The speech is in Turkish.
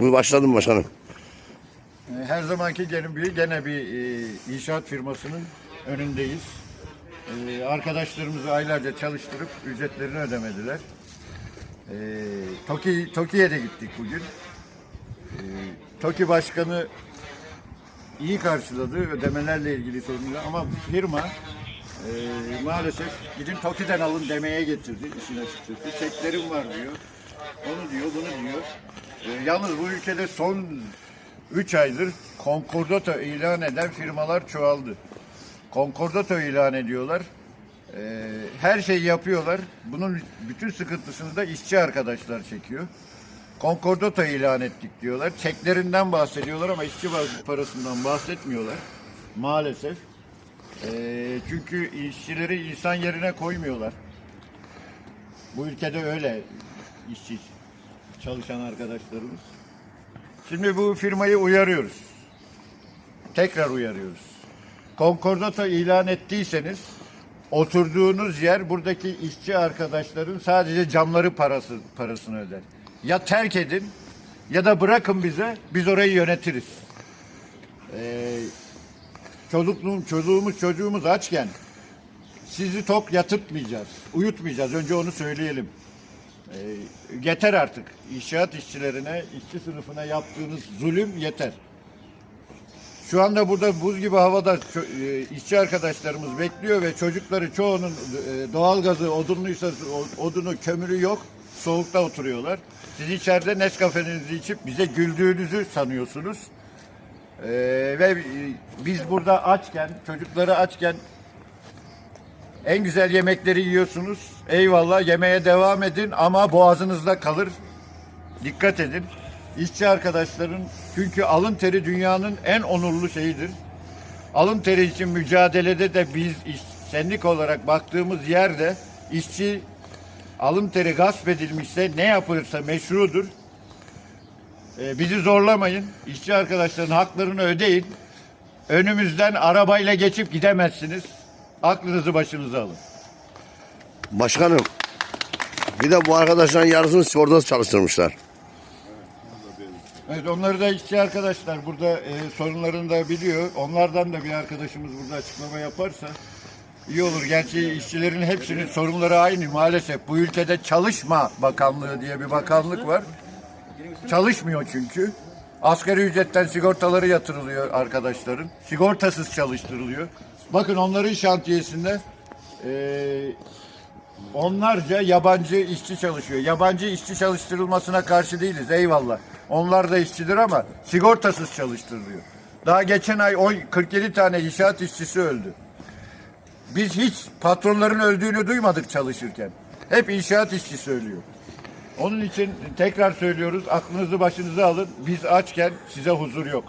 Bu başladım başkanım. Ee, Her zamanki gibi gene bir e, inşaat firmasının önündeyiz. Ee, arkadaşlarımızı aylarca çalıştırıp ücretlerini ödemediler. Ee, Toki, Toki'ye de gittik bugün. Ee, Toki Başkanı iyi karşıladı ödemelerle ilgili sorunlar ama firma e, maalesef gidin Toki'den alın demeye getirdi işin açıkçası. Çeklerim var diyor. Onu diyor, bunu diyor. Ee, yalnız bu ülkede son 3 aydır konkordato ilan eden firmalar çoğaldı. Konkordato ilan ediyorlar. Ee, her şeyi yapıyorlar. Bunun bütün sıkıntısını da işçi arkadaşlar çekiyor. Konkordato ilan ettik diyorlar. Çeklerinden bahsediyorlar ama işçi parasından bahsetmiyorlar. Maalesef. Ee, çünkü işçileri insan yerine koymuyorlar. Bu ülkede öyle işçi çalışan arkadaşlarımız. Şimdi bu firmayı uyarıyoruz. Tekrar uyarıyoruz. Konkordato ilan ettiyseniz oturduğunuz yer buradaki işçi arkadaşların sadece camları parası parasını öder. Ya terk edin ya da bırakın bize biz orayı yönetiriz. Ee, çocukluğum, çocuğumuz çocuğumuz açken sizi tok yatırtmayacağız, uyutmayacağız. Önce onu söyleyelim. Ee, yeter artık. İnşaat işçilerine, işçi sınıfına yaptığınız zulüm yeter. Şu anda burada buz gibi havada e, işçi arkadaşlarımız bekliyor ve çocukları çoğunun e, doğalgazı, odunluysa odunu, kömürü yok. Soğukta oturuyorlar. Siz içeride Nescafe'nizi içip bize güldüğünüzü sanıyorsunuz. Ee, ve e, biz burada açken, çocukları açken en güzel yemekleri yiyorsunuz. Eyvallah yemeye devam edin ama boğazınızda kalır. Dikkat edin. İşçi arkadaşların çünkü alın teri dünyanın en onurlu şeyidir. Alın teri için mücadelede de biz iş, sendik olarak baktığımız yerde işçi alın teri gasp edilmişse ne yapılırsa meşrudur. Ee, bizi zorlamayın. İşçi arkadaşların haklarını ödeyin. Önümüzden arabayla geçip gidemezsiniz. Aklınızı başınıza alın. Başkanım. Bir de bu arkadaşların yarısını sigortası çalıştırmışlar. Evet onları da işçi arkadaşlar burada e, sorunlarını da biliyor. Onlardan da bir arkadaşımız burada açıklama yaparsa iyi olur. Gerçi işçilerin hepsinin sorunları aynı maalesef. Bu ülkede çalışma bakanlığı diye bir bakanlık var. Çalışmıyor çünkü. Asgari ücretten sigortaları yatırılıyor arkadaşların. Sigortasız çalıştırılıyor. Bakın onların şantiyesinde e, onlarca yabancı işçi çalışıyor. Yabancı işçi çalıştırılmasına karşı değiliz eyvallah. Onlar da işçidir ama sigortasız çalıştırılıyor. Daha geçen ay on- 47 tane inşaat işçisi öldü. Biz hiç patronların öldüğünü duymadık çalışırken. Hep inşaat işçisi ölüyor. Onun için tekrar söylüyoruz aklınızı başınıza alın. Biz açken size huzur yok.